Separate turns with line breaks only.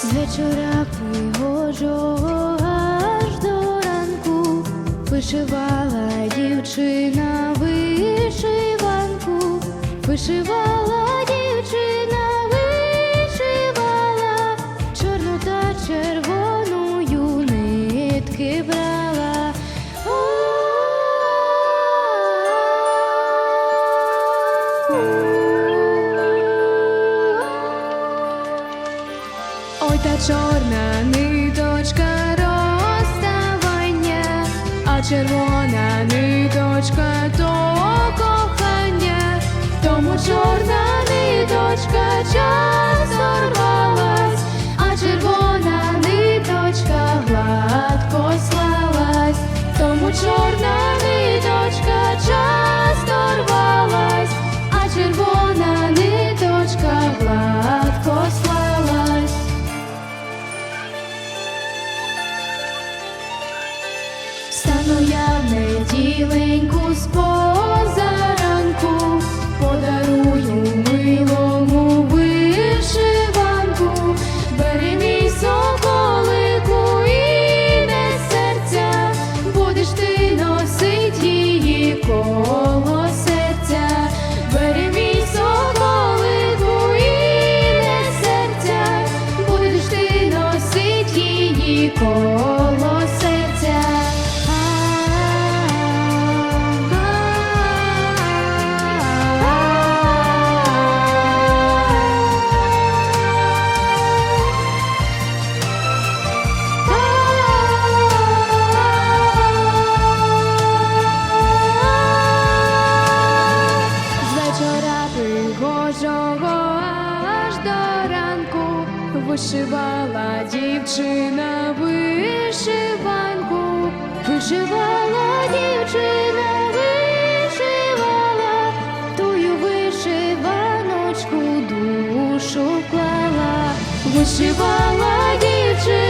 З вечора пригожого аж до ранку вишивала дівчина вишиванку, вишивала дівчина, вишивала, чорну та червоною та чорна ниточка розставання, а червона ниточка неділеньку з вишивала дівчина вишиванку, вишивала дівчина, вишивала, тую вишиваночку душу клала, вишивала дівчина.